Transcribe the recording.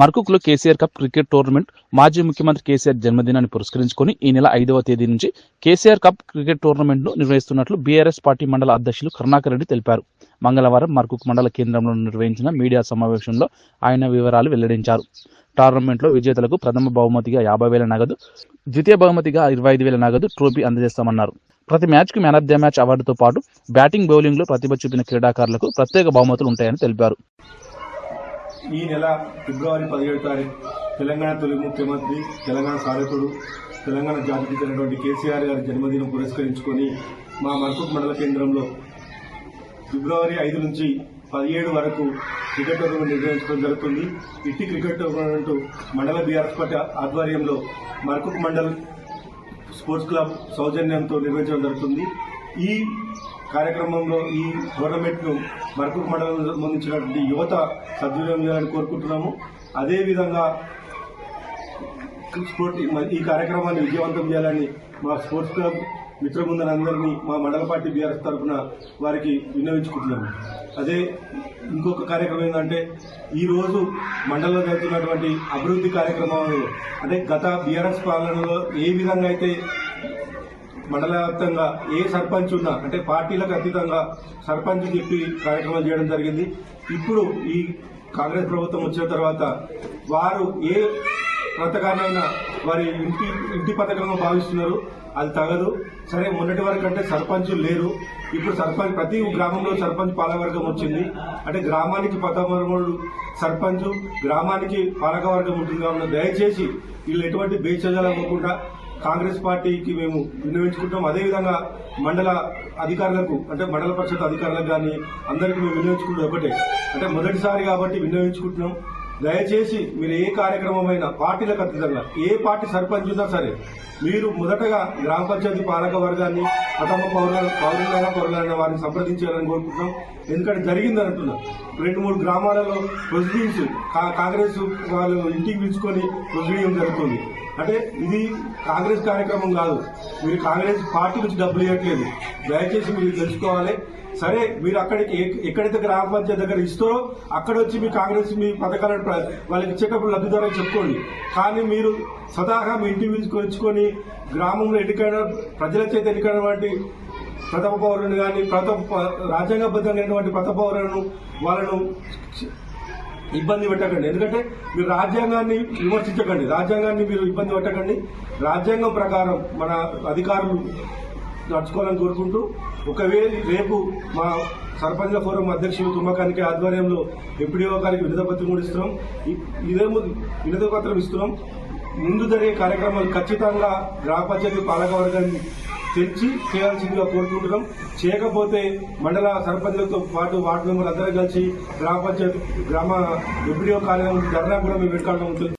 మర్కుక్లో KCR cup cricket tournament మాజీ ముఖ్యమంత్రి కేసీఆర్ జన్మదినాన్ని పురస్కరించుకొని ఈ నెల ఐదవ తేదీ నుంచి కేసీఆర్ కప్ క్రికెట్ టోర్నమెంట్ను నిర్వహిస్తున్నట్లు బీఆర్ఎస్ పార్టీ మండల అధ్యక్షులు కరుణాకర్ రెడ్డి తెలిపారు. మంగళవారం మర్కుక్ మండల కేంద్రంలో నిర్వహించిన మీడియా సమావేశంలో ఆయన వివరాలు వెల్లడించారు. టోర్నమెంట్లో విజేతలకు ప్రథమ బహుమతిగా యాభై వేల నగదు ద్వితీయ బహుమతిగా ఇరవై ఐదు వేల నగదు ట్రోఫీ అందజేస్తామన్నారు. ప్రతి మ్యాచ్కి మ్యాన్ ఆఫ్ ద మ్యాచ్ అవార్డుతో పాటు బ్యాటింగ్ బౌలింగ్లో ప్రతిభ చూపిన క్రీడాకారులకు ప్రత్యేక బహుమతులు ఉంటాయని తెలిపారు. ఈ నెల ఫిబ్రవరి పదిహేడు తారీఖు తెలంగాణ తొలి ముఖ్యమంత్రి తెలంగాణ సాధకుడు తెలంగాణ జాతికి చెందినటువంటి కేసీఆర్ గారి జన్మదినం పురస్కరించుకొని మా మర్కూక్ మండల కేంద్రంలో ఫిబ్రవరి ఐదు నుంచి పదిహేడు వరకు క్రికెట్ టోర్నమెంట్ నిర్వహించడం జరుగుతుంది. ఇట్టి క్రికెట్ టోర్నమెంట్ మండల బీఆర్ఎస్ పార్టీ ఆధ్వర్యంలో మర్కూక్ మండల్ స్పోర్ట్స్ క్లబ్ సౌజన్యంతో నిర్వహించడం జరుగుతుంది. ఈ కార్యక్రమంలో ఈ టోర్నమెంట్ను మరకూరు మండలం సంబంధించినటువంటి యువత సద్వినియోగం చేయాలని కోరుకుంటున్నాము. అదేవిధంగా స్పోర్ట్ ఈ కార్యక్రమాన్ని విజయవంతం చేయాలని మా స్పోర్ట్స్ క్లబ్ మిత్రబృందరందరినీ మా మండల పార్టీ బీఆర్ఎస్ తరఫున వారికి విన్నవించుకుంటున్నాము. అదే ఇంకొక కార్యక్రమం ఏంటంటే ఈరోజు మండలంలో జరుగుతున్నటువంటి అభివృద్ధి కార్యక్రమాలు అంటే గత బీఆర్ఎస్ పాలనలో ఏ విధంగా అయితే మండల వ్యాప్తంగా ఏ సర్పంచ్ ఉన్నా అంటే పార్టీలకు అతీతంగా సర్పంచ్ చెప్పి కార్యక్రమాలు చేయడం జరిగింది. ఇప్పుడు ఈ కాంగ్రెస్ ప్రభుత్వం వచ్చిన తర్వాత వారు ఏ పథకాన్నైనా వారి ఇంటి ఇంటి పథకంగా భావిస్తున్నారు అది తగదు. సరే మొన్నటి వరకు అంటే సర్పంచులు లేరు. ఇప్పుడు సర్పంచ్ ప్రతి గ్రామంలో సర్పంచ్ పాలకవర్గం వచ్చింది. అంటే గ్రామానికి పదమూడు సర్పంచ్ గ్రామానికి పాలకవర్గం ఉంటుంది. కాబట్టి దయచేసి వీళ్ళు ఎటువంటి బేచజాలు అవ్వకుండా కాంగ్రెస్ పార్టీకి మేము వినియోగించుకుంటాం. అదేవిధంగా మండల అధికారులకు అంటే మండల పరిషత్ అధికారులకు కానీ అందరికీ మేము వినియోగించుకుంటాం ఒకటే. అంటే మొదటిసారి కాబట్టి వినియోగించుకుంటున్నాం. దయచేసి మీరు ఏ కార్యక్రమమైనా పార్టీలకు అతీతంగా ఏ పార్టీ సర్పంచ్ ఉన్నా సరే మీరు మొదటగా గ్రామ పంచాయతీ పాలక వర్గాన్ని ప్రథమ పౌరుల పౌరులైన పౌరులైన వారిని సంప్రదించాలని కోరుకుంటున్నాం. ఎందుకంటే జరిగిందని అంటున్నాం రెండు మూడు గ్రామాలలో ప్రొసీడింగ్స్ కాంగ్రెస్ వాళ్ళు ఇంటికి పిలుచుకొని ప్రొసీడింగ్ జరుగుతుంది. అంటే ఇది కాంగ్రెస్ కార్యక్రమం కాదు. మీరు కాంగ్రెస్ పార్టీ నుంచి డబ్బులు ఇవ్వట్లేదు. దయచేసి మీరు తెలుసుకోవాలి. సరే మీరు అక్కడికి ఎక్- ఎక్కడైతే గ్రామ పంచాయతీ దగ్గర ఇస్తారో అక్కడ వచ్చి మీ కాంగ్రెస్ మీ పథకాలను వాళ్ళకి ఇచ్చేటప్పుడు లబ్ధిదారులు చెప్పుకోండి. కానీ మీరు సదాగా మీ ఇంటికి పిలుచుకొని గ్రామంలో ఎన్నికైన ప్రజల చేత ఎన్నికైన వంటి ప్రథమ పౌరులను కానీ ప్రథమ రాజ్యాంగబద్ధమైనటువంటి ప్రథమ పౌరులను వాళ్ళను ఇబ్బంది పెట్టకండి. ఎందుకంటే మీరు రాజ్యాంగాన్ని విమర్శించకండి. రాజ్యాంగాన్ని మీరు ఇబ్బంది పెట్టకండి. రాజ్యాంగం ప్రకారం మన అధికారులు నడుచుకోవాలని కోరుకుంటూ ఒకవేళ రేపు మా సర్పంచ్ ఫోరం అధ్యక్షులు తుమ్మకానికి ఆధ్వర్యంలో ఎంపీడీఓ గారికి వినతి పత్రం కూడా ఇస్తున్నాం ఇదే వినతి పత్రం ఇస్తున్నాం. ముందు జరిగే కార్యక్రమాలు ఖచ్చితంగా గ్రామ పంచాయతీ పాలకవర్గాన్ని తెచ్చి చేయాల్సిందిగా కోరుకుంటున్నాం. చేయకపోతే మండల సర్పంచులతో పాటు వార్డు మెంబర్లు అందరూ కలిసి గ్రామ పంచాయతీ గ్రామ ఎంపీడీఓ కార్యాలయం ధర్నా కూడా మేము పెట్టుకోవడం